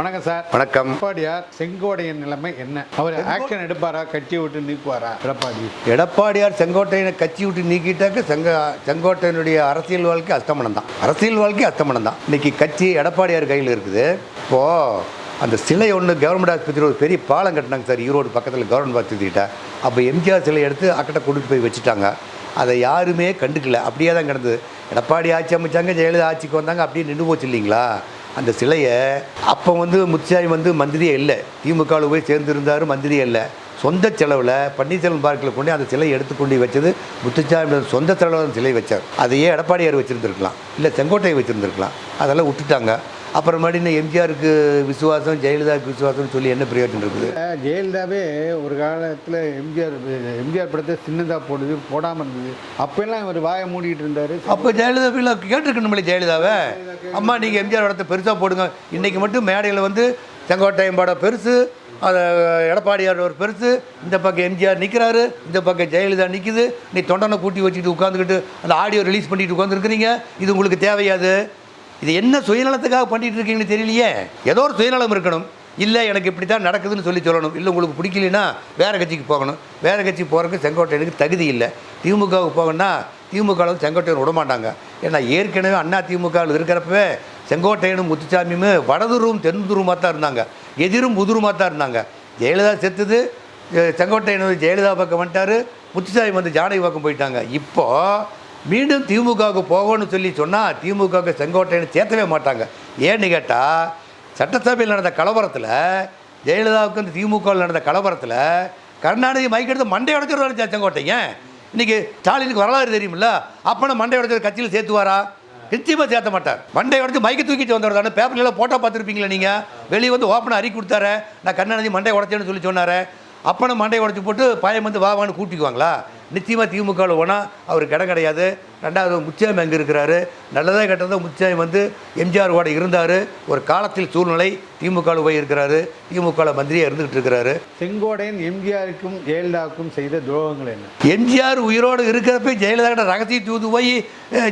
வணக்கம் சார். வணக்கம். எடப்பாடியார் செங்கோடையன் நிலைமை என்ன? அவர் ஆக்ஷன் எடுப்பாரா? கட்சியை விட்டு நீக்குவாரா? எடப்பாடி. எடப்பாடியார் செங்கோட்டையனை கட்சி விட்டு நீக்கிட்டாக்க செங்க செங்கோட்டையனுடைய அரசியல் வாழ்க்கை அஸ்தமனம் தான். அரசியல் வாழ்க்கை அஸ்தமனம் தான். இன்னைக்கு கட்சி எடப்பாடியார் கையில் இருக்குது. இப்போது அந்த சிலை ஒன்று கவர்மெண்ட் ஆஸ்பத்திரி ஒரு பெரிய பாலம் கட்டினாங்க சார் ஈரோடு பக்கத்தில் கவர்மெண்ட் ஆஸ்பத்திரிகிட்ட. அப்போ எம்ஜிஆர் சிலை எடுத்து அக்கட்ட கொண்டுட்டு போய் வச்சுட்டாங்க. அதை யாருமே கண்டுக்கல. அப்படியே தான் கிடந்தது. எடப்பாடி ஆட்சி அமைச்சாங்க ஜெயலலிதா ஆட்சிக்கு வந்தாங்க அப்படியே நின்று போச்சு இல்லைங்களா? அந்த சிலையை அப்போ வந்து முத்துசாமி வந்து மந்திரியே இல்லை. திமுகவில் போய் சேர்ந்துருந்தார் மந்திரியே இல்லை. சொந்த செலவில் பன்னீர்செல்வம் பார்க்கில் கொண்டு அந்த சிலையை எடுத்து கொண்டு வச்சது முத்துச்சாமி சொந்த செலவில் அந்த சிலை வச்சார். அதையே எடப்பாடியார் வச்சுருந்துருக்கலாம். இல்லை செங்கோட்டையை வச்சுருந்துருக்கலாம். அதெல்லாம் விட்டுட்டாங்க. அப்புறமாடி இன்னும் எம்ஜிஆருக்கு விசுவாசம் ஜெயலலிதாவுக்கு விசுவாசம்னு சொல்லி என்ன பிரயோஜனம் இருக்குது? ஜெயலலிதாவே ஒரு காலத்தில் எம்ஜிஆர் எம்ஜிஆர் படத்தை சின்னதாக போடுது போடாமல் இருந்தது. அப்பெல்லாம் இவர் வாயை மூடிட்டு இருந்தார். அப்போ ஜெயலலிதா கேட்டிருக்கணும்ல ஜெயலலிதாவை? அம்மா நீங்கள் எம்ஜிஆர் படத்தை பெருசாக போடுங்க. இன்றைக்கி மட்டும் மேடையில் வந்து செங்கோட்டையன் படம் பெருசு அது எடப்பாடியார் ஒரு பெருசு இந்த பக்கம் எம்ஜிஆர் நிற்கிறாரு இந்த பக்கம் ஜெயலலிதா நிற்குது நீ தொண்டனை கூட்டி வச்சுட்டு உட்காந்துக்கிட்டு அந்த ஆடியோ ரிலீஸ் பண்ணிட்டு உட்காந்துருக்கிறீங்க இது உங்களுக்கு தேவையாது இது என்ன சுயநலத்துக்காக பண்ணிட்டு இருக்கீங்கன்னு தெரியலையே. ஏதோ ஒரு சுயநலம் இருக்கணும். இல்லை எனக்கு இப்படி தான் நடக்குதுன்னு சொல்லி சொல்லணும். இல்லை உங்களுக்கு பிடிக்கலைன்னா வேறு கட்சிக்கு போகணும். வேறு கட்சிக்கு போகிறதுக்கு செங்கோட்டையனுக்கு தகுதி இல்லை. திமுகவுக்கு போகணும்னா திமுகவில் செங்கோட்டையன் விடமாட்டாங்க. ஏன்னா ஏற்கனவே அண்ணா திமுகவில் இருக்கிறப்பவே செங்கோட்டையனும் முத்துச்சாமியும் வடதுருவும் தென்துருவமாக தான் இருந்தாங்க. எதிரும் புதுருமாக தான் இருந்தாங்க. ஜெயலலிதா செத்துது. செங்கோட்டையன் வந்து ஜெயலலிதா பக்கம் வந்துட்டார். முத்துசாமி வந்து ஜானகி பக்கம் போயிட்டாங்க. இப்போது மீண்டும் திமுகவுக்கு போகணும்னு சொல்லி சொன்னால் திமுகவுக்கு செங்கோட்டையனை சேர்த்தவே மாட்டாங்க. ஏன்னு கேட்டால் சட்டசபையில் நடந்த கலவரத்தில் ஜெயலலிதாவுக்கு இந்த திமுகவில் நடந்த கலவரத்தில் கருணாநிதி மைக்கெடுத்து மண்டை உடைச்சிருவாரு செங்கோட்டையன். இன்னைக்கு ஸ்டாலினுக்கு வரலாறு தெரியுமில்ல அப்போனா மண்டை உடச்சது கட்சியில் சேர்த்துவாரா? நிச்சயமாக சேர்த்த மாட்டார். மண்டை உடச்சி மைக்கை தூக்கிட்டு வந்தவர் தானே. பேப்பர்லாம் ஃபோட்டோ பார்த்துருப்பீங்களா நீங்கள் வெளியே வந்து ஓப்பனாக அறிக்கை கொடுத்தாரு. நான் கருணாநிதி மண்டை உடச்சேன்னு சொல்லி சொன்னார். அப்பனை மண்டையை உடச்சி போட்டு பயம் வந்து வா வான்னு கூட்டிக்குவாங்களா? நிச்சயமாக திமுகவில் போனால் அவருக்கு இடம் கிடையாது. ரெண்டாவது முத்தியாமி அங்கே இருக்கிறாரு. நல்லதாக கெட்டதோ. முத்தியாமி வந்து எம்ஜிஆர் கூட இருந்தார். ஒரு காலத்தில் சூழ்நிலை திமுகவில் போய் இருக்கிறாரு. திமுகவில் மந்திரியாக இருந்துகிட்டு இருக்கிறாரு. செங்கோடையன் எம்ஜிஆருக்கும் ஜெயலலிதாவுக்கும் செய்த துரோகங்கள் என்ன? எம்ஜிஆர் உயிரோடு இருக்கிறப்ப ஜெயலலிதா கிட்ட ரகசிய தூது போய்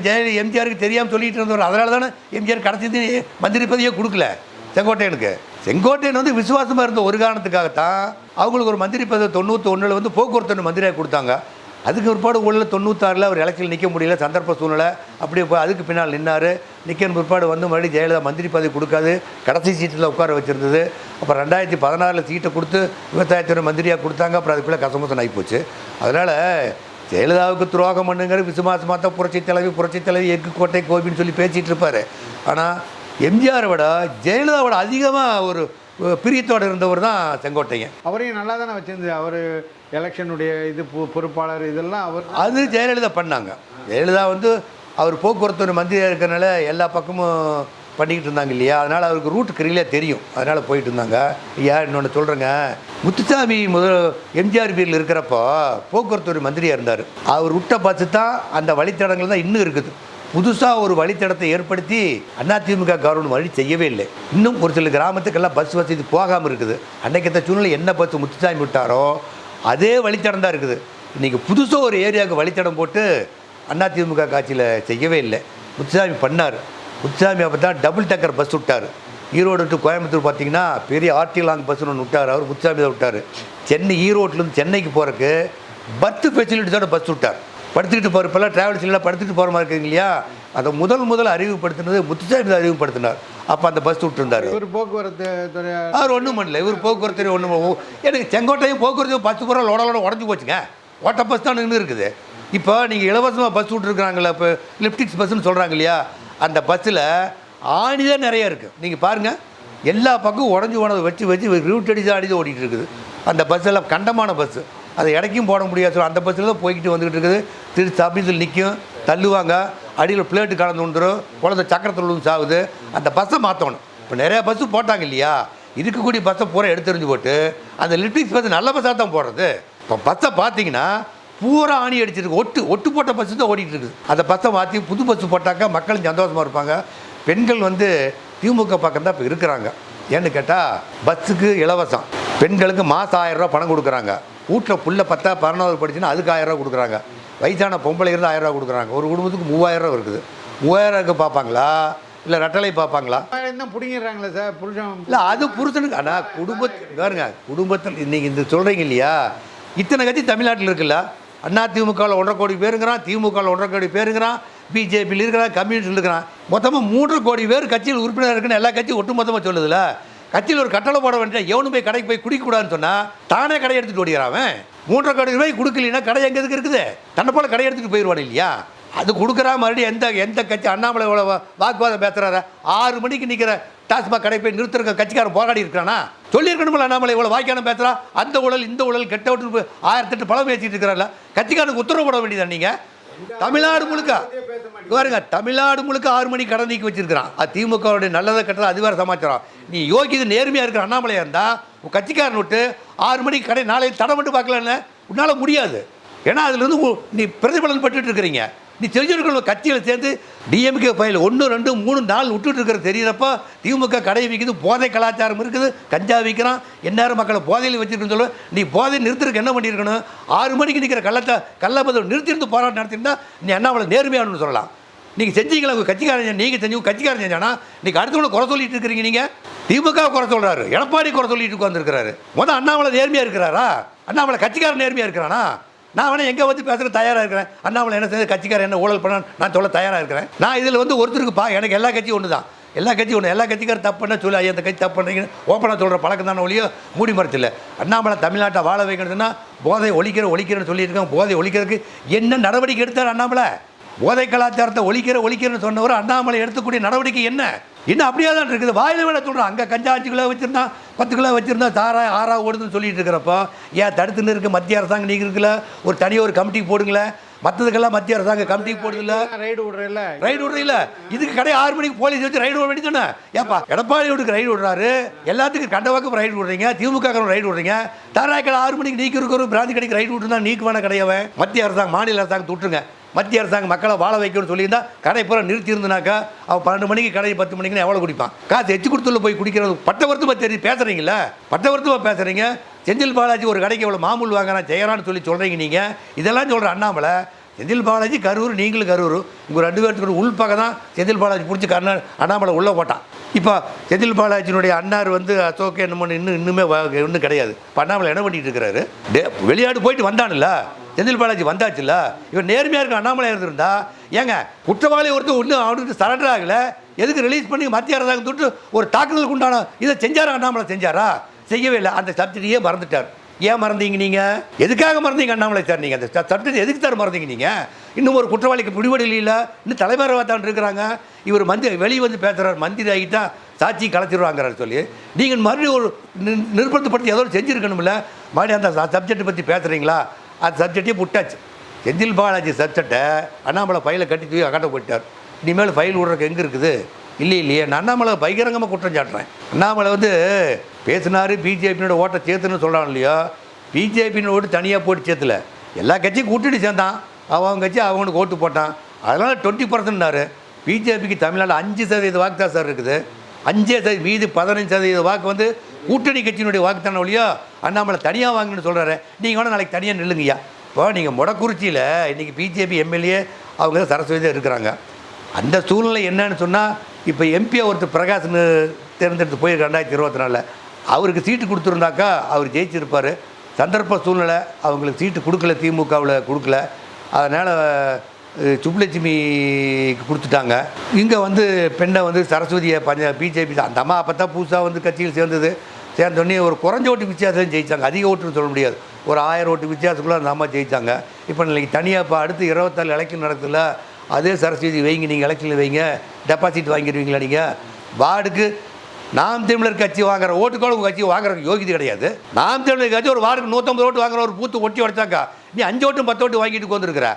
ஜெய எம்ஜிஆருக்கு தெரியாமல் சொல்லிட்டு இருந்தவர். அதனால தானே எம்ஜிஆர் கடைசி மந்திரி பதவியே கொடுக்கல செங்கோட்டையனுக்கு. செங்கோட்டையன் வந்து விசுவாசமாக இருந்த ஒரு காரணத்துக்காகத்தான் அவங்களுக்கு ஒரு மந்திரி பதவி தொண்ணூற்றி ஒன்றில் வந்து போக்குவரத்து மந்திரியாக கொடுத்தாங்க. அதுக்கு பிற்பாடு உள்ள தொண்ணூத்தாறில் அவர் எலெக்ஷன் நிற்க முடியல சந்தர்ப்ப சூழ்நிலை. அப்படி அதுக்கு பின்னால் நின்னார். நிற்கிற பிற்பாடு வந்து மறுபடியும் ஜெயலலிதா மந்திரி பதவி கொடுக்காது. கடைசி சீட்டில் உட்கார வச்சுருந்தது. அப்புறம் ரெண்டாயிரத்தி பதினாறில் சீட்டை கொடுத்து விவசாயத்துறை மந்திரியாக கொடுத்தாங்க. அப்புறம் அதுக்குள்ளே கசமுசன் ஆகிப்போச்சு அதனால் ஜெயலலிதாவுக்கு துரோகம் பண்ணுங்கிற விசுவாசமாக தான் புரட்சி தலைவி புரட்சி தலைவி எக்கு கோட்டை கோபின்னு சொல்லி பேசிகிட்டு இருப்பார். ஆனால் எம்ஜிஆரை விட ஜெயலலிதாவோட அதிகமாக ஒரு பிரியத்தோடு இருந்தவர் தான் செங்கோட்டையன். அவரையும் நல்லா தானே வச்சிருந்தது அவர் எலெக்ஷனுடைய இது பொறுப்பாளர் இதெல்லாம் அவர் அது ஜெயலலிதா பண்ணாங்க. ஜெயலலிதா வந்து அவர் போக்குவரத்து மந்திரியாக இருக்கிறனால எல்லா பக்கமும் பண்ணிக்கிட்டு இருந்தாங்க இல்லையா? அதனால் அவருக்கு ரூட் கிரியிலே தெரியும். அதனால் போயிட்டு இருந்தாங்க. ஐயா இன்னொன்று சொல்கிறேங்க முத்துசாமி முதல் எம்ஜிஆர் பீரில் இருக்கிறப்போ போக்குவரத்து மந்திரியாக இருந்தார். அவர் விட்ட பஸ்ஸு தான் அந்த வழித்தடங்கள் தான் இன்னும் இருக்குது. புதுசாக ஒரு வழித்தடத்தை ஏற்படுத்தி அதிமுக கவர்மெண்ட் வழி செய்யவே இல்லை. இன்னும் ஒரு சில கிராமத்துக்கெல்லாம் பஸ் வசதி போகாமல் இருக்குது. அன்னைக்கத்த சூழ்நிலை என்ன பஸ் முத்துசாமி விட்டாரோ அதே வழித்தடம் தான் இருக்குது. இன்றைக்கி புதுசாக ஒரு ஏரியாவுக்கு வழித்தடம் போட்டு அதிமுக காட்சியில் செய்யவே இல்லை. முத்துசாமி பண்ணார். முத்துசாமி அப்போ தான் டபுள் டக்கர் பஸ் விட்டார். ஈரோடு டு கோயம்புத்தூர் பார்த்தீங்கன்னா பெரிய ஆர்டி லாங் பஸ்ஸுன்னு ஒன்று விட்டார். அவர் முத்துசாமி தான் விட்டார். சென்னை ஈரோட்லேருந்து சென்னைக்கு போகிறக்கு பர்த் ஃபெசிலிட்டிஸோட பஸ் விட்டார். படுத்துக்கிட்டு போகிறப்பெல்லாம் ட்ராவல்ஸ் எல்லாம் படுத்துட்டு போகிற மாதிரி இருக்குங்க இல்லையா? அதை முதல் முதல் அறிவுப்படுத்தினது முத்துசாமி தான் அறிவுப்படுத்தினார் அப்போ அந்த பஸ் விட்டுருந்தார். இவர் போக்குவரத்து துறை அவர் ஒன்றும் பண்ணல. இவர் போக்குவரத்து ஒன்றும் எனக்கு செங்கோட்டையும் போக்குவரத்து பத்து பூரா லோட லோட உடஞ்சி போச்சுங்க. ஓட்ட பஸ் தான் நின்று இருக்குது. இப்போ நீங்கள் இலவசமாக பஸ் விட்ருக்குறாங்களே இப்போ லிப்டிக்ஸ் பஸ்ஸுன்னு சொல்கிறாங்க இல்லையா? அந்த பஸ்ஸில் ஆணி தான் நிறைய இருக்குது நீங்கள் பாருங்கள் எல்லா பக்கம் உடஞ்சி போனதை வச்சு வச்சு ரூட் அடிச்சு ஆடி தான் ஓடிட்டு இருக்குது. அந்த பஸ் எல்லாம் கண்டமான பஸ்ஸு அதை இடைக்கும் போட முடியாது. அந்த பஸ்ஸில் தான் போய்கிட்டு வந்துக்கிட்டு இருக்குது. திருச்சி ஆஃபீஸில் நிற்கும் தள்ளுவாங்க. அடியில் பிளேட்டு கலந்து வந்துடும் குழந்தை சக்கரத்தில் உள்ள சாகுது அந்த பஸ்ஸை மாற்றணும் இப்போ நிறையா பஸ்ஸு போட்டாங்க இல்லையா? இருக்கக்கூடிய பஸ்ஸை பூரா எடுத்துரிஞ்சு போட்டு அந்த லிப்டிக்ஸ் பஸ் நல்ல பஸ்ஸாக தான் போடுறது. இப்போ பஸ்ஸை பார்த்தீங்கன்னா பூரா ஆணி அடிச்சிருக்கு. ஒட்டு ஒட்டு போட்ட பஸ்ஸு தான் ஓடிட்டு இருக்குது. அந்த பஸ்ஸை மாற்றி புது பஸ் போட்டாக்கா மக்களும் சந்தோஷமாக இருப்பாங்க. பெண்கள் வந்து திமுக பக்கம் தான் இப்போ இருக்கிறாங்க. ஏன்னு கேட்டால் பஸ்ஸுக்கு இலவசம். பெண்களுக்கு மாதம் ஆயிரம் ரூபா பணம் கொடுக்குறாங்க. வீட்டில் புள்ள பத்தா பதினோரு படிச்சுன்னா அதுக்கு ஆயிரம் ரூபாய் கொடுக்குறாங்க. வயசான பொம்பளை இருந்து ஆயிரம் ரூபாய் கொடுக்குறாங்க. ஒரு குடும்பத்துக்கு மூவாயிரம் ரூபாய் இருக்குது. மூவாயிரம் பார்ப்பாங்களா? இல்லை ரெட்டலை பார்ப்பாங்களா? என்ன பிடிங்கிறாங்களே சார் புருஷன். இல்லை அது புருஷனுக்கு ஆனால் குடும்பத்து பாருங்க குடும்பத்தில் இன்னைக்கு இந்த சொல்கிறீங்க இல்லையா? இத்தனை கட்சி தமிழ்நாட்டில் இருக்குல்ல? அண்ணா திமுகவில் ஒன்றரை கோடி பேருங்கிறான் திமுகவில் ஒன்றரை கோடி பேருங்கிறான் பிஜேபியில் இருக்கிறான் கம்யூனிஸ்டில் இருக்கிறான். மொத்தமாக மூன்றரை கோடி பேர் கட்சியில் உறுப்பினர் இருக்குன்னு எல்லா கட்சியும் ஒட்டுமொத்தமாக சொல்லுதுல கட்சியில் ஒரு கட்டளை போட வேண்டிய எவனும் போய் கடைக்கு போய் குடிக்கக்கூடாதுன்னு சொன்னால் தானே கடை எடுத்துகிட்டு ஓடிக்கிறான் அவன்? மூன்றரை கோடி ரூபாய் கொடுக்கலன்னா கடை எங்கே எதுக்கு இருக்குது? தன்னை போல கடை எடுத்துகிட்டு போயிடுவான் இல்லையா? அது கொடுக்குறா மறுபடியும் எந்த எந்த கட்சி அண்ணாமலை வாக்குவாதம் பேசுகிறாரு ஆறு மணிக்கு நிற்கிற டாஸ்மாக் கடை போய் நிறுத்துறக்க கட்சிக்காரன் போராடி இருக்கிறானா? சொல்லியிருக்கணுமில்ல அண்ணாமலை இவ்வளோ வாய்க்கான பேசுகிறா அந்த ஊழல் இந்த ஊழல் கெட்ட விட்டு ஆயிரத்தெட்டு பழம் பேசிட்டு இருக்கிறார்ல. கட்சிக்காரனுக்கு உத்தரவு போட வேண்டியதா நீங்கள் தமிழ்நாடு முழுக்க. பாருங்க தமிழ்நாடு முழுக்க ஆறு மணி கடை நீக்கி வச்சிருக்கிறான். அது திமுகவுடைய நல்லதை கட்டுறது அது வேறு சமாச்சாரம். நீ யோகிது நேர்மையாக இருக்கிற அண்ணாமலையாக இருந்தால் உன் கட்சிக்காரன் விட்டு ஆறு மணிக்கு கடை நாளை தடை மட்டும் பார்க்கலன்னு உன்னால் முடியாது. ஏன்னா அதுலேருந்து நீ பிரதிபலன் பெற்றுட்டு இருக்கிறீங்க. நீ தெரிஞ்சிருக்கணும் கட்சியில் சேர்ந்து டிஎம்கே ஃபைல் ஒன்று ரெண்டு மூணு நாலு விட்டுட்டு இருக்கிற தெரியிறப்போ திமுக கடை விற்கிது போதை கலாச்சாரம் இருக்குது கஞ்சா விற்கிறான் எந்நேரம் மக்களை போதையில் வச்சிருக்கணும்னு சொல்ல நீ போதை நிறுத்துறதுக்கு என்ன பண்ணியிருக்கணும்? ஆறு மணிக்கு நிற்கிற கள்ளத்தை கள்ளப்பதில் நிறுத்திருந்து போராட்டம் நடத்திருந்தா நீ அண்ணாமலை நேர்மையானு சொல்லலாம். நீங்கள் செஞ்சீங்களா? உங்கள் கட்சிக்காரன் நீங்கள் செஞ்சு கட்சிக்காரன் செஞ்சானா? நீங்கள் அடுத்தவங்களை குறை சொல்லிட்டு இருக்கிறீங்க நீங்கள் திமுக குறை சொல்கிறாரு எடப்பாடி குறை சொல்லிட்டு உட்காந்துருக்கிறாரு முதல் அண்ணாமலை நேர்மையாக இருக்கிறாரா? அண்ணாமலை கட்சிக்காரன் நேர்மையாக இருக்கிறானா? நான் வேணால் எங்கே வந்து பேசுகிற தயாராக இருக்கிறேன்? அண்ணாமலை என்ன செய்ய கட்சிக்காரன் என்ன ஊழல் பண்ண நான் சொல்ல தயாராக இருக்கிறேன். நான் இதில் வந்து ஒருத்தருக்கு பா எனக்கு எல்லா கட்சியும் ஒன்று தான் எல்லா கட்சியும் ஒன்று எல்லா கட்சிக்காரும் தப்பு பண்ண சொல்லி ஐயா இந்த கட்சி தப்பு பண்ணுறீங்கன்னு ஓப்பனாக சொல்கிற பழக்கம் தானே ஒழியோ மூடி மறைச்சில்ல. அண்ணாமலை தமிழ்நாட்டை வாழ வைக்கணும்னா போதை ஒழிக்கிற ஒழிக்கிறேன்னு சொல்லியிருக்காங்க. போதை ஒழிக்கிறதுக்கு என்ன நடவடிக்கை எடுத்தார் அண்ணாமலை? போதை கலாச்சாரத்தை ஒழிக்கிற ஒழிக்கிறன்னு சொன்னவர் அண்ணாமலை எடுத்துக்கூடிய நடவடிக்கை என்ன? இன்னும் அப்படியே தான் இருக்குது. வாயில விட சொல்கிறான் அங்கே கஞ்சா அஞ்சு கிலோ வச்சுருந்தான் பத்து கிலோ வச்சுருந்தா தாரா ஆறா ஓடுதுன்னு சொல்லிட்டு இருக்கிறப்போ ஏன் தடுத்துன்னு இருக்க? மத்திய அரசாங்கம் நீங்கள் இருக்குல்ல? ஒரு தனியாக ஒரு கமிட்டிக்கு போடுங்களேன் மற்றதுக்கெல்லாம் மத்திய அரசாங்கம் கமிட்டிக்கு போடுதில்ல. ரைடு விடுறேல்ல ரைடு விடுறீங்கள இதுக்கு கடை ஆறு மணிக்கு போலீஸ் வச்சு ரைடு விட வேண்டியதானே ஏப்பா எடப்பாடி வீட்டுக்கு ரைடு விடுறாரு எல்லாத்துக்கும் கண்டவாக்கம் ரைடு விடுறீங்க திமுக ரைடு விடுறீங்க தாராய் கடை ஆறு மணிக்கு நீக்கி இருக்கிற பிராந்தி கடைக்கு ரைடு விட்டுருந்தா நீக்கு வேணா கிடையாவே மத்திய அரசாங்கம் மாநில அரசாங்கம் விட்டுருங்க மத்திய அரசாங்கம் மக்களை வாழ வைக்கணும்னு சொல்லியிருந்தா கடை பூரா நிறுத்தியிருந்தாக்கா அவன் பன்னெண்டு மணிக்கு கடை பத்து மணிக்குன்னு எவ்வளோ குடிப்பான்? காசு எச்சு கொடுத்துல போய் குடிக்கிறது பட்டவர்த்தமாக தெரியும் பேசுகிறீங்களா பட்டவர்த்தமாக பேசுகிறீங்க செந்தில் பாலாஜி ஒரு கடைக்கு எவ்வளோ மாமூல் வாங்கினா செய்யறான்னு சொல்லி சொல்கிறீங்க நீங்கள் இதெல்லாம் சொல்கிற அண்ணாமலை செந்தில் பாலாஜி கரூர் நீங்களும் கரூர். உங்கள் ரெண்டு பேர்த்துக்கு உள்பக்க தான் செந்தில் பாலாஜி பிடிச்சி கண்ணா அண்ணாமலை உள்ளே போட்டான். இப்போ செந்தில் பாலாஜினுடைய அண்ணார் வந்து அசோக் என்னமோ இன்னும் இன்னுமே இன்னும் கிடையாது. இப்போ அண்ணாமலை என்ன பண்ணிட்டு இருக்கிறாரு? வெளியாடு போயிட்டு வந்தான்ல. செந்தில் பாலாஜி வந்தாச்சுல்ல? இவன் நேர்மையாக இருக்க அண்ணாமலை இருந்திருந்தா ஏங்க குற்றவாளி ஒருத்தர் ஒன்றும் அவனுக்கு சரண்டர் ஆகலை எதுக்கு ரிலீஸ் பண்ணி மத்திய அரசாங்கம் தொட்டு ஒரு தாக்குதலுக்கு உண்டான இதை செஞ்சாரா அண்ணாமலை செஞ்சாரா? செய்யவே இல்லை. அந்த சப்ஜெக்டையே மறந்துட்டார். ஏன் மறந்தீங்க நீங்கள் எதுக்காக மறந்தீங்க அண்ணாமலை சார் நீங்கள் அந்த சப்ஜெக்ட் எதுக்கு சார் மறந்தீங்க நீங்கள் இன்னும் ஒரு குற்றவாளிக்கு பிடிபடல இல்லை இன்னும் தலைவராக தான் இருக்கிறாங்க. இவர் மந்திரி வெளியே வந்து பேசுகிறார் மந்திரி ஆகிட்டா சாட்சி கலைச்சிருவாங்கிறார் சொல்லி. நீங்கள் மறுபடியும் ஒரு நி- நிர்பந்தப்படுத்தி ஏதோ செஞ்சுருக்கணும்ல? மறுபடியும் அந்த சப்ஜெக்ட் பற்றி பேசுகிறீங்களா அந்த சப்ஜெக்டையும் விட்டாச்சு செந்தில் பாலாஜி சப்ஜெக்டை அண்ணாமலை ஃபைலை கட்டி தூக்கி அகட்ட போயிட்டார். இனிமேல் ஃபைல் விடுறதுக்கு எங்கே இருக்குது? இல்லை இல்லையே. நான் அண்ணாமலை பகிரங்கமாக குற்றம் சாட்டுறேன். அண்ணாமலை வந்து பேசினார் பிஜேபியோட ஓட்டை சேர்த்துன்னு சொல்கிறான் இல்லையோ? பிஜேபியோட ஓட்டு தனியாக போட்டு சேர்த்துல. எல்லா கட்சியும் கூட்டிட்டு சேர்ந்தான். அவன் கட்சி அவனுக்கு ஓட்டு போட்டான். அதனால் டுவெண்ட்டி பர்சன்ட்னாரு பிஜேபிக்கு தமிழ்நாடு அஞ்சு சதவீத வாக்கு தான் சார் இருக்குது. அஞ்சே சதவீதம் மீதி பதினஞ்சு சதவீத வாக்கு வந்து கூட்டணி கட்சியினுடைய வாக்கு தானே ஒழியோ அண்ணாமலை தனியாக வாங்கணும்னு சொல்கிறாரு நீங்கள் வேணால் நாளைக்கு தனியாக நில்லுங்கய்யா. இப்போ நீங்கள் மொடக்குறிச்சியில் இன்றைக்கி பிஜேபி எம்எல்ஏ அவங்க சரஸ்வதி இருக்கிறாங்க. அந்த சூழ்நிலை என்னன்னு சொன்னால் இப்போ எம்பியை ஒருத்தர் பிரகாஷ்னு தேர்ந்தெடுத்து போய் ரெண்டாயிரத்தி இருபத்தி நாலில். அவருக்கு சீட்டு கொடுத்துருந்தாக்கா அவர் ஜெயிச்சிருப்பார். சந்தர்ப்ப சூழ்நிலை அவங்களுக்கு சீட்டு கொடுக்கல திமுகவில் கொடுக்கல. அதனால் சுப்புலட்சுமிக்கு கொடுத்துட்டாங்க. இங்கே வந்து பெண்ணை வந்து சரஸ்வதியை பஞ்ச பிஜேபி அந்த அம்மா அப்போ தான் புதுசாக வந்து கட்சியில் சேர்ந்தது. சேர்ந்தோடனே ஒரு குறைஞ்ச ஓட்டு வித்தியாசம் ஜெயித்தாங்க அதிக ஓட்டுன்னு சொல்ல முடியாது. ஒரு ஆயிரம் ஓட்டு வித்தியாசத்துக்குள்ள அந்த அம்மா ஜெயிச்சாங்க. இப்போ இன்னைக்கு தனியாக இப்போ அடுத்து இருபத்தாலு எலெக்ஷன் நடக்குதுல்ல அதே சரஸ்வதி வைங்க நீங்கள் எலெக்ஷனில் வைங்க டெபாசிட் வாங்கிடுவீங்களா நீங்கள் வார்டுக்கு நாம் தமிழர் கட்சி வாங்குற ஓட்டுக்கோட உங்கள் கட்சி வாங்குற யோகிதை கிடையாது. நாம் தமிழர் கட்சி ஒரு வார்டுக்கு நூற்றம்பது ஓட்டு வாங்குற ஒரு பூத்து ஒட்டி உடச்சாக்கா நீ அஞ்சு ஓட்டு பத்து ஓட்டு வாங்கிட்டு வந்துருக்குற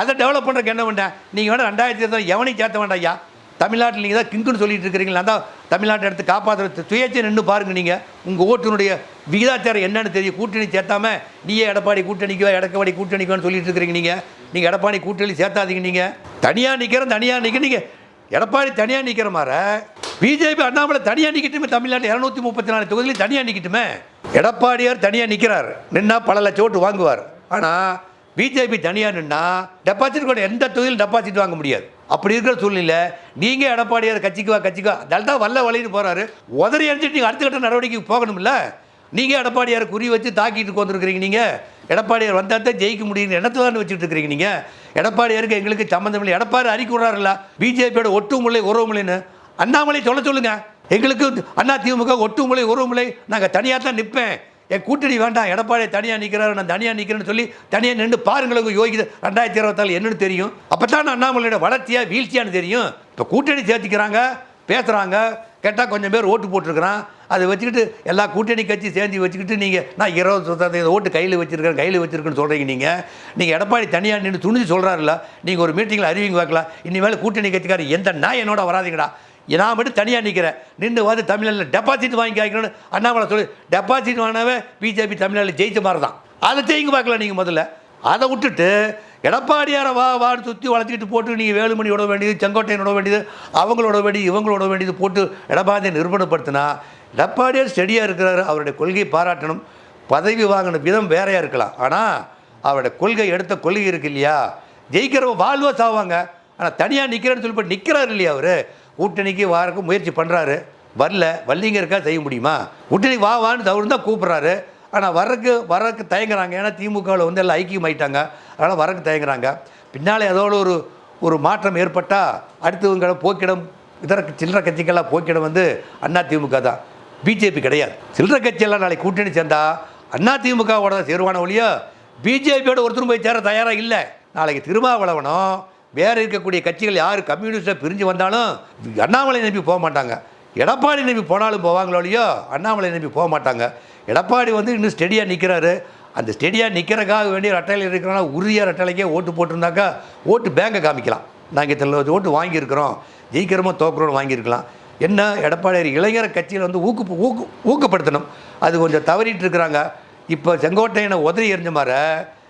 அதை டெவலப் பண்ணுறதுக்கு என்ன பண்ணேன் நீங்கள் வேணால் ரெண்டாயிரத்தி இருபது எவனையும் சேர்த்த வேண்டாம் ஐயா. தமிழ்நாட்டில் நீங்கள் தான் கிங்குன்னு சொல்லிட்டு இருக்கிறீங்களா? தான் தமிழ்நாட்டை எடுத்து காப்பாற்றுறது சுயேட்சை நின்று பாருங்க நீங்கள் உங்கள் ஓட்டுனுடைய விகிதாச்சாரம் என்னன்னு தெரியும். கூட்டணி சேர்த்தாமல் நீயே எடப்பாடி கூட்டணிக்கோ எடக்கவாடி கூட்டணிக்கோன்னு சொல்லிட்டு இருக்கிறீங்க நீங்கள் நீங்கள் எடப்பாடி கூட்டணி சேர்த்தாதீங்க நீங்கள் தனியாக நிற்கிறேன் தனியாக நிற்க நீங்கள் எடப்பாடி தனியாக நிற்கிற மாதிரி பிஜேபி அண்ணாமலை தனியாக நிற்கட்டுமே தமிழ்நாட்டில் இரநூத்தி முப்பத்தி நாலு தொகுதியில் தனியாக நிற்கட்டுமே எடப்பாடியார் தனியாக நிற்கிறார் நின்னா பல லட்சம் ஓட்டு வாங்குவார். ஆனால் பிஜேபி தனியாக நின்னா டெபாசிட் கூட எந்த தொகுதியில் டெபாசிட் வாங்க முடியாது. அப்படி இருக்கிற சூழ்நிலை நீங்கள் எடப்பாடியார் கட்சிக்கு வா கட்சிக்கு வா. டல்டா வல்ல வழின்னு போகிறாரு உதறி அடிச்சுட்டு நீங்கள் அடுத்த கட்ட நடவடிக்கைக்கு போகணும்ல? நீங்கள் எடப்பாடியார் குறி வச்சு தாக்கிட்டு உட்காந்துருக்கிறீங்க நீங்கள் எடப்பாடியார் வந்தால் தான் ஜெயிக்க முடியும்னு எண்ணத்துல தான் வச்சுட்டு இருக்கிறீங்க நீங்கள் எடப்பாடியாருக்கு எங்களுக்கு சம்மந்தம் இல்லை. எடப்பாடி அறிக்கை விடுறாருல்ல? பிஜேபியோட ஒட்டுமுலை உறவுமுலைன்னு அண்ணாமலை சொல்ல சொல்லுங்கள் எங்களுக்கு அண்ணா திமுக ஒட்டுமுலை உறவுமுலை நாங்கள் தனியாக தான் நிற்பேன் என் கூட்டணி வேண்டாம். எடப்பாடி தனியாக நிற்கிறாரு நான் தனியாக நிற்கிறேன்னு சொல்லி தனியாக நின்று பாருங்களுக்கு யோகித. ரெண்டாயிரத்தி இருபத்தாலு என்னன்னு தெரியும்? அப்போ தான் அண்ணாமலையோட வளர்ச்சியாக வீழ்ச்சியான்னு தெரியும். இப்போ கூட்டணி சேர்த்திக்கிறாங்க பேசுகிறாங்க கேட்டால் கொஞ்சம் பேர் ஓட்டு போட்டிருக்கிறான். அதை வச்சுக்கிட்டு எல்லா கூட்டணி கட்சி சேர்ந்து வச்சுக்கிட்டு நீங்கள் நான் இருபது சதவீத ஓட்டு கையில் வச்சுருக்கேன் கையில் வச்சுருக்கேன்னு சொல்கிறீங்க நீங்கள் நீங்கள் எடப்பாடி தனியாக நின்று துணிஞ்சு சொல்கிறாருல்ல நீங்கள் ஒரு மீட்டிங்கில் அறிவிங்க பார்க்கலாம். இனிமேல் கூட்டணி கட்சிக்காரர் எந்த நாய் என்னோட வராதிங்கடா. நான் மட்டும் தனியாக நிற்கிறேன் நின்று வந்து தமிழ்நாட்டில் டெபாசிட் வாங்கி காய்க்கணும்னு அண்ணாமலை சொல்லி டெபாசிட் வாங்கினாவே பிஜேபி தமிழ்நாட்டில் ஜெயிச்ச மாதிரி தான். அதை செய்யுங்க பார்க்கலாம் நீங்கள் முதல்ல. அதை விட்டுட்டு எடப்பாடியாரை வா வா சுற்றி வளர்த்துக்கிட்டு போட்டு நீங்கள் வேலுமணி விட வேண்டியது செங்கோட்டையன் விட வேண்டியது அவங்களோட வேண்டியது இவங்களோட வேண்டியது போட்டு எடப்பாடியை நிர்பணப்படுத்தினா எடப்பாடியார் ஸ்டெடியாக இருக்கிறார். அவருடைய கொள்கையை பாராட்டணும். பதவி வாங்கின விதம் வேறையாக இருக்கலாம். ஆனால் அவருடைய கொள்கை எடுத்த கொள்கை இருக்கு இல்லையா? ஜெயிக்கிறவங்க வாழ்வா சாவாங்க. ஆனால் தனியாக நிற்கிறேன்னு சொல்லி போய் நிற்கிறாரு இல்லையா அவர்? கூட்டணிக்கு வாரக்கு முயற்சி பண்ணுறாரு வரல வள்ளிங்க இருக்கா செய்ய முடியுமா? கூட்டணி வா வான்னு தவறு தான் கூப்பிட்றாரு. ஆனால் வரக்கு வரக்கு தயங்குறாங்க. ஏன்னா திமுகவில் வந்து எல்லாம் ஐக்கியம் ஆகிட்டாங்க அதனால் வரக்கு தயங்குறாங்க. பின்னால் ஏதோ ஒரு ஒரு மாற்றம் ஏற்பட்டால் அடுத்தவங்களை போக்கிடம் இதர சில்லற கட்சிக்கெல்லாம் போக்கிடம் வந்து அண்ணா திமுக தான். பிஜேபி கிடையாது. சில்லற கட்சியெல்லாம் நாளைக்கு கூட்டணி சேர்ந்தா அண்ணா திமுகவோட தான் சேருவான ஒழியோ பிஜேபியோட ஒருத்தரும் போய் சேர தயாராக இல்லை. நாளைக்கு திருமாவளவனும் வேறு இருக்கக்கூடிய கட்சிகள் யார்? கம்யூனிஸ்டாக பிரிஞ்சு வந்தாலும் அண்ணாமலை நம்பி போக மாட்டாங்க. எடப்பாடி நம்பி போனாலும் போவாங்களோ இல்லையோ அண்ணாமலை நம்பி போக மாட்டாங்க. எடப்பாடி வந்து இன்னும் ஸ்டெடியாக நிற்கிறாரு அந்த ஸ்டெடியாக நிற்கிறக்காக வேண்டிய ரட்டையில் இருக்கிறனால உறுதியாக ரெட்டலைக்கே ஓட்டு போட்டிருந்தாக்கா ஓட்டு பேங்கை காமிக்கலாம். நாங்கள் இத்தனை ஓட்டு வாங்கியிருக்கிறோம். ஜெயிக்கிறோமோ தோக்குறோம்னு வாங்கியிருக்கலாம். என்ன எடப்பாடி இளைஞர் கட்சியில் வந்து ஊக்கு ஊக்கு ஊக்கப்படுத்தணும். அது கொஞ்சம் தவறிட்டு இருக்கிறாங்க. இப்போ செங்கோட்டையனை உதறி எறிஞ்ச மாதிரி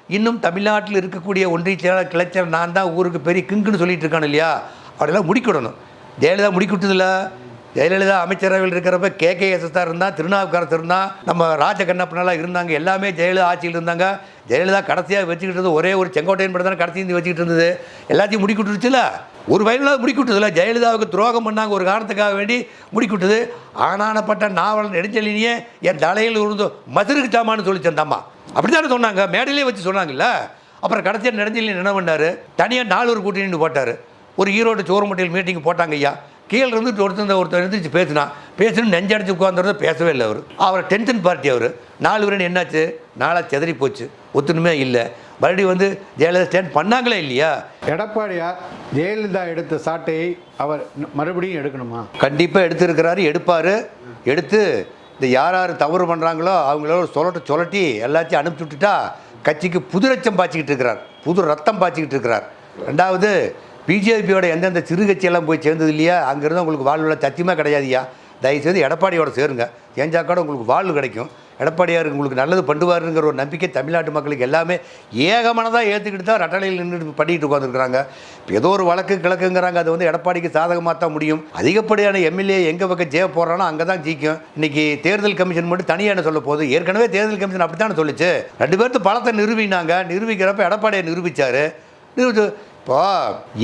இன்னும் தமிழ்நாட்டில் இருக்கக்கூடிய ஒன்றிய செயலாளர் கிளைச்சல் நான் தான் ஊருக்கு பெரிய கிங்குன்னு சொல்லிட்டு இருக்கானு இல்லையா? அவரெல்லாம் முடிக்கிடணும் ஜெயலலிதா முடிக்கிட்டதில்ல ஜெயலலிதா அமைச்சரவையில் இருக்கிறப்ப கே கே எஸ் எஸ்ஆர் இருந்தால் திருநாவுக்கரசர் இருந்தால் நம்ம ராஜகண்ணப்பனெல்லாம் இருந்தாங்க எல்லாமே ஜெயலலிதா ஆட்சியில் இருந்தாங்க. ஜெயலலிதா கடைசியாக வச்சுக்கிட்டு இருந்தது ஒரே ஒரு செங்கோட்டையன் மட்டும் தான் கடைசி இருந்து வச்சுக்கிட்டு இருந்தது. எல்லாத்தையும் முடிக்கிட்டுருச்சுல ஒரு வயலில் முடிக்கிட்டதில்ல. ஜெயலலிதாவுக்கு துரோகம் பண்ணாங்க ஒரு காரணத்துக்காக வேண்டி முடிக்கிட்டது. ஆனானப்பட்ட நாவல் நெடுஞ்செலினியே என் தலையில் மதுருக்கு மதுருக்குச்சாமான்னு சொல்லி தந்தாம்மா. அப்படி தானே சொன்னாங்க. மேடையிலே வச்சு சொன்னாங்கல்ல. அப்புறம் கடைசியாக நெடுஞ்செலியன் என்ன பண்ணார்? தனியாக நாலூர் நின்று போட்டார். ஒரு ஈரோடு சோறுமட்டையில் மீட்டிங் போட்டாங்க ஐயா. கீழே இருந்து ஒருத்தர் ஒருத்தர் எழுந்திரிச்சு பேசினா. பேசணும் நெஞ்சடைச்சு உட்காந்துருந்து பேசவே இல்லை அவர். அவர் டென்ஷன் பார்ட்டி அவர். நாலு பேர் என்னாச்சு நாளாக செதறி போச்சு. ஒத்துணுமே இல்லை. மறுபடியும் வந்து ஜெயலலிதா ஸ்டாண்ட் பண்ணாங்களே இல்லையா? எடப்பாடியார் ஜெயலலிதா எடுத்த சாட்டையை அவர் மறுபடியும் எடுக்கணுமா? கண்டிப்பாக எடுத்திருக்கிறாரு எடுப்பார். எடுத்து இந்த யார் யார் தவறு பண்ணுறாங்களோ அவங்கள சொல்லட்டு சொல்லட்டி எல்லாத்தையும் அனுப்பிச்சி விட்டுட்டா கட்சிக்கு புது ரச்சம் பாய்ச்சிக்கிட்டு இருக்கிறார். புது ரத்தம் பாய்ச்சிக்கிட்டு இருக்கிறார். ரெண்டாவது பிஜேபியோட எந்தெந்த சிறு கட்சியெல்லாம் போய் சேர்ந்தது இல்லையா? அங்கேருந்து உங்களுக்கு வாழ்வுல சத்தியமாக கிடையாதுயா தயவுசெய்து எடப்பாடியோட சேருங்க. ஏஞ்சாக்காட உங்களுக்கு வாழ்வு கிடைக்கும். எடப்பாடியார் உங்களுக்கு நல்லது பண்ணுவாருங்கிற ஒரு நம்பிக்கை தமிழ்நாட்டு மக்களுக்கு எல்லாமே ஏகமானதாக ஏற்றுக்கிட்டு தான் ரட்டளையில் நின்று பண்ணிட்டு உட்காந்துருக்குறாங்க இப்போ ஏதோ ஒரு வழக்கு கிழக்குங்கிறாங்க. அது வந்து எடப்பாடிக்கு சாதகமாக தான் முடியும். அதிகப்படியான எம்எல்ஏ எங்கே பக்கம் ஜெய போகிறானோ அங்கே தான் ஜெயிக்கும். இன்னைக்கு தேர்தல் கமிஷன் மட்டும் தனியாக சொல்ல போகுது? ஏற்கனவே தேர்தல் கமிஷன் அப்படி தானே ரெண்டு பேர்த்து பலத்தை நிரூபினாங்க. நிரூபிக்கிறப்ப எடப்பாடியை நிரூபித்தார் நிரூபிச்சு இப்போ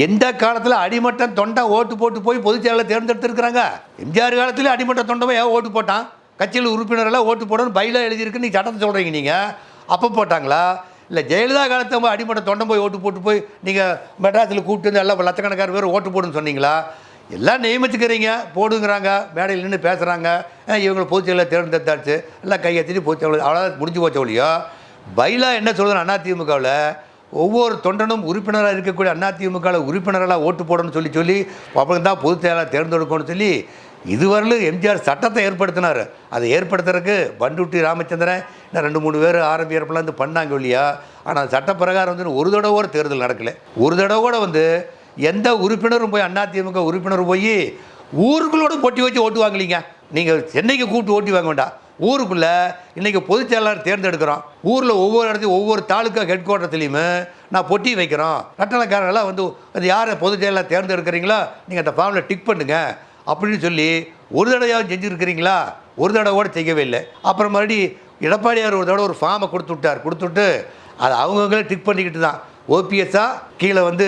எந்த காலத்தில் அடிமட்டம் தொண்டை ஓட்டு போட்டு போய் பொதுச் செயலாளர் தேர்ந்தெடுத்திருக்கிறாங்க? எம்ஜிஆர் காலத்தில் அடிமட்ட தொண்டமாக ஏன் ஓட்டு போட்டான்? கட்சியில் உறுப்பினரெல்லாம் ஓட்டு போடணும் பையில எழுதியிருக்குன்னு நீ சட்டத்தை சொல்கிறீங்க நீங்கள் அப்போ போட்டாங்களா? இல்லை ஜெயலலிதா காலத்தை போய் அடிமட்ட தொண்டை போய் ஓட்டு போட்டு போய் நீங்கள் மெட்ராஸில் கூப்பிட்டு வந்து எல்லாம் லட்சக்கணக்கான பேர் ஓட்டு போடுன்னு சொன்னீங்களா? எல்லாம் நியமிச்சுக்கிறீங்க போடுங்கிறாங்க மேடையில் நின்று பேசுகிறாங்க இவங்களை பொதுச் தேர்ந்தெடுத்தாச்சு. எல்லாம் கையெத்திட்டு பொதுச் அவ்வளோ முடிஞ்சு போச்ச ஒழியோ பைலா என்ன சொல்லுதுன்னு அதிமுகவில் ஒவ்வொரு தொண்டனும் உறுப்பினராக இருக்கக்கூடிய அதிமுகவில் உறுப்பினரெல்லாம் ஓட்டு போடணும்னு சொல்லி சொல்லி அப்புறம் தான் பொதுச் செயலாளர் தேர்ந்தெடுக்கணும்னு சொல்லி இதுவரையிலும் எம்ஜிஆர் சட்டத்தை ஏற்படுத்தினார். அதை ஏற்படுத்துறதுக்கு பண்டுட்டி ராமச்சந்திரன் இன்னும் ரெண்டு மூணு பேர் ஆரம்பியறப்பெல்லாம் வந்து பண்ணாங்க இல்லையா? ஆனால் சட்ட பிரகாரம் வந்து ஒரு தடவை கூட தேர்தல் நடக்கலை. ஒரு தடவை கூட வந்து எந்த உறுப்பினரும் போய் அதிமுக உறுப்பினரும் போய் ஊருக்குள்ளோட பொட்டி வச்சு ஓட்டு வாங்கலீங்க நீங்கள் சென்னைக்கு கூப்பிட்டு ஓட்டி வாங்க வேண்டாம். ஊருக்குள்ளே இன்றைக்கி பொதுச் செயலாளர் தேர்ந்தெடுக்கிறோம். ஊரில் ஒவ்வொரு இடத்தையும் ஒவ்வொரு தாலுக்கா ஹெட் குவார்ட்டர்ஸ்லையுமே நான் பொட்டி வைக்கிறோம். ரட்டளக்காரங்களாம் வந்து அது யாரை பொதுச் செயலாளர் தேர்ந்தெடுக்கிறீங்களோ நீங்கள் அந்த ஃபார்மில் டிக் பண்ணுங்கள் அப்படின்னு சொல்லி ஒரு தடவையாவது செஞ்சுருக்கிறீங்களா? ஒரு தடவை கூட செய்யவே இல்லை. அப்புறம் மறுபடி எடப்பாடியார் ஒரு தடவை ஒரு ஃபார்மை கொடுத்து விட்டார். கொடுத்துட்டு அது அவங்கவுங்களே டிக் பண்ணிக்கிட்டு தான். ஓபிஎஸ்ஸா கீழே வந்து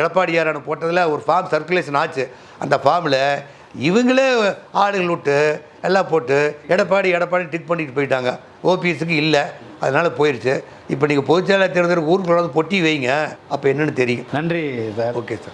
எடப்பாடியாரான போட்டதில் ஒரு ஃபார்ம் சர்க்குலேஷன் ஆச்சு. அந்த ஃபார்மில் இவங்களே ஆளுகள் விட்டு எல்லாம் போட்டு எடப்பாடி எடப்பாடி டிக் பண்ணிட்டு போயிட்டாங்க. ஓபிஎஸ்க்கு இல்லை. அதனால் போயிடுச்சு இப்போ நீங்கள் பொதுச்செயலாளர் தேர்தலுக்கு ஊருக்குள்ள பொட்டி வைங்க. அப்போ என்னன்னு தெரியும். நன்றி சார். Okay sir